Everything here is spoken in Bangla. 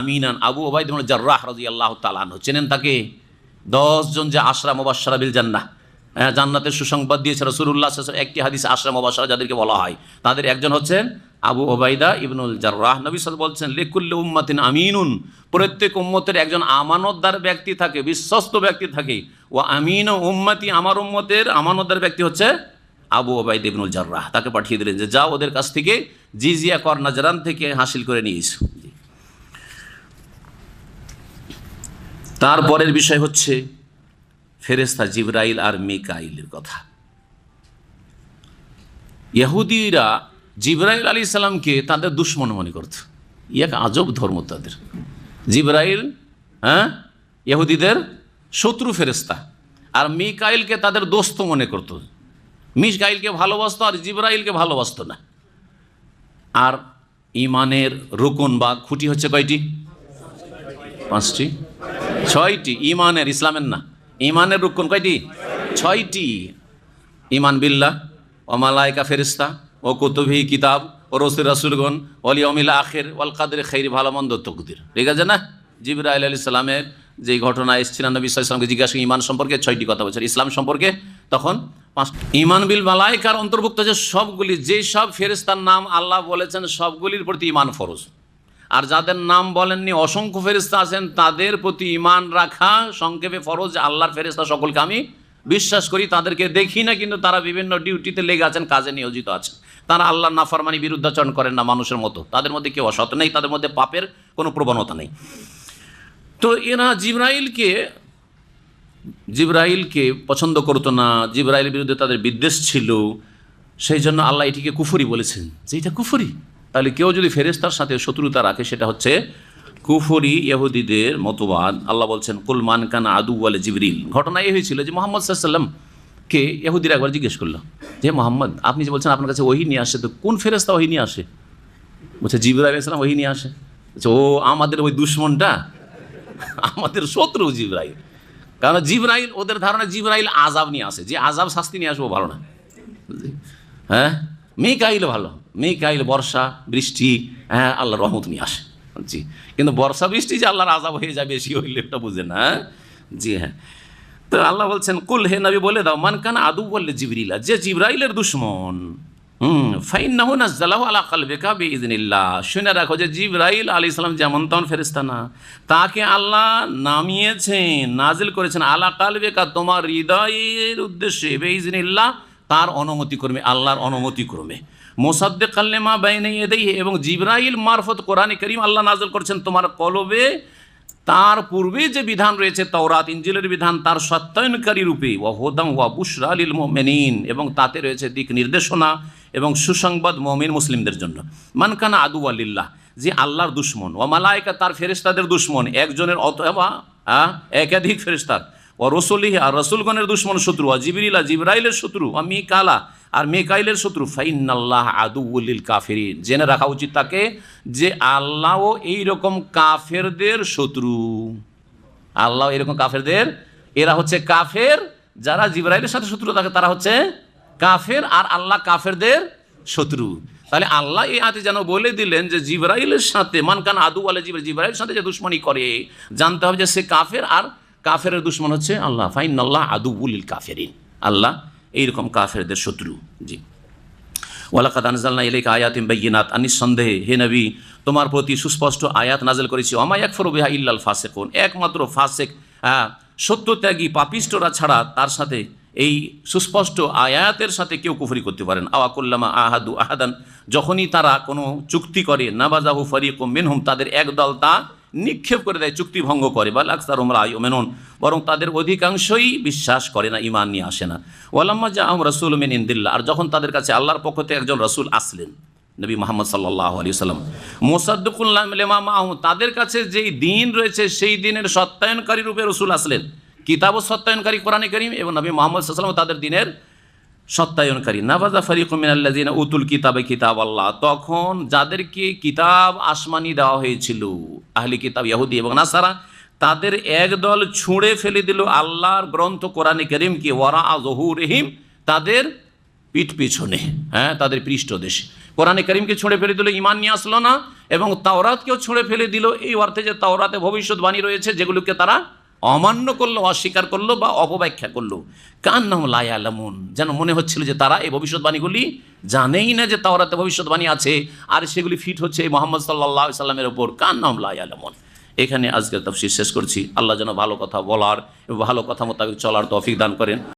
আমিনান আবু ওবায়দ জার্রাহ রাজি আল্লাহ তালান চেনেন তাকে? দশজন যে আশরা মোবাসারা বিল জান্না হ্যাঁ জান্নাতের সুসংবাদ দিয়েছে রসুল্লাহ একটি হাদিস আশরা মোবাসারা যাদেরকে বলা হয়। তাদের একজন হচ্ছেন আবু ওবায়দা ইবনুল জার্রাহ। নবী সাল বলছেন, লেকুল্ল উম্মাতিন আমিনুন। প্রত্যেক উম্মতের একজন আমানতদার ব্যক্তি থাকে, বিশ্বস্ত ব্যক্তি থাকে। ও আমিন ও উম্মাতি, আমার উম্মতের আমানতদার ব্যক্তি হচ্ছে আবু ওবায়দ ইবনুল জার্রাহ। তাকে পাঠিয়ে দিলেন যে, যাও ওদের কাছ থেকে জিজিয়া কর নাজরান থেকে হাসিল করে নিয়ে এসো জি। তারপরের বিষয় হচ্ছে ফেরেস্তা জিব্রাইল আর মিকাইলের কথা। ইহুদিরা জিব্রাইল আলী সালামকে তাদের দুশ্মন মনে করত। এক আজব ধর্ম তাদের। জিব্রাইল হ্যাঁ? ইহুদিদের শত্রু ফেরেস্তা আর মিকাইলকে তাদের দোস্ত মনে করত। মিকাইলকে ভালোবাসতো আর জিব্রাইলকে ভালোবাসতো না। আর ইমানের রুকুন বা খুঁটি হচ্ছে কয়টি? পাঁচটি। ছয়টি ইমানের ইসলামের না। ইমানের রুক্ষণ কয়টি? ছয়টি। ইমান বিল্লাহ, ও মালায়কা ফেরিস্তা ও কুতুবি কিতাব, ও রসুল রাসুলগণ অলি অমিল আখের, ওয়াল কাদের খৈর ভালো মন্দ তকদির। ঠিক আছে না? জিবরাইল আলী সালামের যে ঘটনা এসেছিলেন নবী সাল্লামকে জিজ্ঞাসা ইমান সম্পর্কে ছয়টি কথা বলছেন ইসলাম সম্পর্কে তখন পাঁচ ইমান বিল মালায়কার অন্তর্ভুক্ত যে সবগুলি, যে সব ফেরিস্তার নাম আল্লাহ বলেছেন, সবগুলির প্রতি ইমান ফরজ। আর যাদের নাম বলেননি, অসংখ্য ফেরিস্তা আছেন, তাদের প্রতি ইমান রাখা সংক্ষেপে ফরজ, আল্লাহর ফেরিস্তা সকলকে আমি বিশ্বাস করি, তাদেরকে দেখি না, কিন্তু তারা বিভিন্ন ডিউটিতে লেগে আছেন, কাজে নিয়োজিত আছেন। তারা আল্লাহর নাফরমানি বিরুদ্ধাচরণ করেন না মানুষের মতো। তাদের মধ্যে কেউ অসৎ নেই, তাদের মধ্যে পাপের কোনো প্রবণতা নেই। তো এরা জিব্রাইলকে জিব্রাইলকে পছন্দ করতো না, জিব্রাইলের বিরুদ্ধে তাদের বিদ্বেষ ছিল। সেই জন্য আল্লাহ এটিকে কুফুরি বলেছেন। যে এটা কুফরি। তাহলে কেউ যদি ফেরেস্তার সাথে শত্রুতা রাখে, সেটা হচ্ছে কুফরি ইহুদিদের মতবাদ। আল্লাহ বলছেন কুলমান কান আদু বলে জিবরিল। ঘটনা এই হয়েছিল যে মোহাম্মদ সাল্লাম ইহুদিরা একবার জিজ্ঞেস করল, যে মোহাম্মদ, আপনি যে বলছেন আপনার কাছে ওহি নিয়ে আসে, তো কোন ফেরেস্তা ওহি নিয়ে আসে? বলছে, জিবরাইল ইসলাম ওহি নিয়ে আসে। ও আমাদের ওই দুশ্মনটা? আমাদের শত্রু জিব্রাইল। কারণ জিব্রাইল, ওদের ধারণা জিবরাইল আজাব নিয়ে আসে। যে আজাব শাস্তি নিয়ে আসব ভালো না? হ্যাঁ? মেকাইল ভালো। মেঘাইল বর্ষা, বৃষ্টি হ্যাঁ আল্লাহ রহমত নিয়ে আসে। জি। কিন্তু বর্ষা, বৃষ্টি যে আল্লাহর আজাব হয়ে যাবে বেশি ওই এটা বুঝে না। জি হ্যাঁ। তো আল্লাহ বলছেন, কুল হে নবী, বলে দাও, মান কান আদু বললে জিবরিলা, যে জিব্রাইলের দুশ্মন, হুম ফাইন নাহু নাজ্জালাহু আলা কালবেকা বিইজনিল্লাহ শুনে রাখো যে জিব্রাইল আলী ইসলাম যেমন তেমন ফেরেস্তা না। তাকে আল্লাহ নামিয়েছেন, নাজিল করেছেন, আলা কালবেকা, তোমার হৃদয়ের উদ্দেশ্যে বে বেইজনিল্লাহ তার অনুমতি ক্রমে, আল্লাহর অনুমতি ক্রমে। মোসাদ্দেক কাল্লেমা বাইনে এদেই এবং জিবরাইল মারফত কোরআন করিম আল্লাহ নাজল করেছেন, তোমার কলবে তার পূর্বে যে বিধান রয়েছে, তওরাত ইঞ্জিলের বিধান, তার সত্যায়নকারী রূপে ও হোদাম ওয়া বুশরা আলিল মোমেনিন, এবং তাতে রয়েছে দিক নির্দেশনা এবং সুসংবাদ মমিন মুসলিমদের জন্য। মানকানা আদু আলিল্লাহ যে আল্লাহর দুশ্মন ও মালায়কা, তার ফেরেস্তাদের দুশ্মন, একজনের অথবা একাধিক ফেরেস্তার ও রসুলিহ, আর রসুলগণের দুশ্মন শত্রু আর জিবরিলা জিব্রাইলের শত্রু আর মিকালা, আর মেকাইলের শত্রু ফাইনাল্লাহ আদু উল্লিল কাফেরিন। জেনে রাখা উচিত তাকে যে আল্লাহও এইরকম কাফেরদের শত্রু। আল্লাহ এরকম কাফেরদের, এরা হচ্ছে কাফের, যারা জিব্রাইলের সাথে শত্রু থাকে, তারা হচ্ছে কাফের, আর আল্লাহ কাফেরদের শত্রু। তাহলে আল্লাহ এই আতে যেন বলে দিলেন যে জিব্রাইলের সাথে মানকান আদু আলে জিব্রাইল, জিব্রাইলের সাথে যে দুশ্মনী করে, জানতে হবে যে সে কাফের আর কাফেরের দুশ্মন হচ্ছে আল্লাহ। ফাইন আল্লাহ আদু উলিল কাফেরিন। আল্লাহ এইরকম কাফেরদের শত্রু, জি। ওয়ালাকাত আনজালনা ইলাইক আয়াতিম বাইয়িনাত আনিসন্দেহে হে নবী, তোমার প্রতি সুস্পষ্ট আয়াত নাজেল করেছি। অমা একফর বিহা ইল্লাল ফাসেকুন। একমাত্র ফাসেক সত্যত্যাগী পাপিষ্টরা ছাড়া তার সাথে এই সুস্পষ্ট আয়াতের সাথে কেউ কুফরি করতে পারেন। আওয়াকুল্লামা আহাদু আহাদান, যখনই তারা কোনো চুক্তি করে, নাবাজাহু ফরিকুম মিনহুম, তাদের একদল তা নিক্ষেপ করে দেয়, চুক্তি ভঙ্গ করে, বা লাক্সার ওমরা মেনন বরং তাদের অধিকাংশই বিশ্বাস করে না ইমান নিয়ে আসে না। ওয়ালাম্মা জা আহম রসুল মিন ইন্দিল্লা আর যখন তাদের কাছে আল্লাহর পক্ষ থেকে একজন রসুল আসলেন, নবী মোহাম্মদ সাল্লাহ আলী সাল্লাম মোসাদ্দুকুল্লাহ মাহমুদ তাদের কাছে যেই দিন রয়েছে, সেই দিনের সত্যায়নকারী রূপে রসুল আসলেন। কিতাব সত্যায়নকারী, কোরআনে করিম, এবং নবী মোহাম্মদ সাল্লাম তাদের দিনের সত্যায়নকারী। নাবাজা ফারিক মিনাল্লাজিন উতুল কিতাবে কিতাব আল্লাহ তখন যাদেরকে কিতাব আসমানি দেওয়া হয়েছিল, আহলি কিতাব ইয়াহুদি এবং নাসারা, তাদের একদল ছুঁড়ে ফেলে দিল আল্লাহর গ্রন্থ কোরআনে করিমকে। ওয়ারা জহুর রহিম তাদের পিঠ পিছনে হ্যাঁ তাদের পৃষ্ঠদেশে। কোরআনে করিমকে ছুঁড়ে ফেলে দিল, ইমান নিয়ে আসলো না, এবং তাওরাতকেও ছুঁড়ে ফেলে দিল। এই অর্থে যে তাওরাতে ভবিষ্যৎবাণী রয়েছে, যেগুলোকে তারা অমান্য করল, অস্বীকার করল বা অপব্যাখ্যা করল। কান নাম লায়ালামুন যেন মনে হচ্ছিল যে তারা এই ভবিষ্যৎবাণীগুলি জানেই না যে তাওরাতে ভবিষ্যৎবাণী আছে আর সেগুলি ফিট হচ্ছে এই মোহাম্মদ সাল্লাহ সাল্লামের ওপর কান নাম লায়ালামুন এখানে আজকের তফসির শেষ করছি। আল্লাহ যেন ভালো কথা বলার ভালো কথা মোতাবেক চলার তৌফিক দান করেন।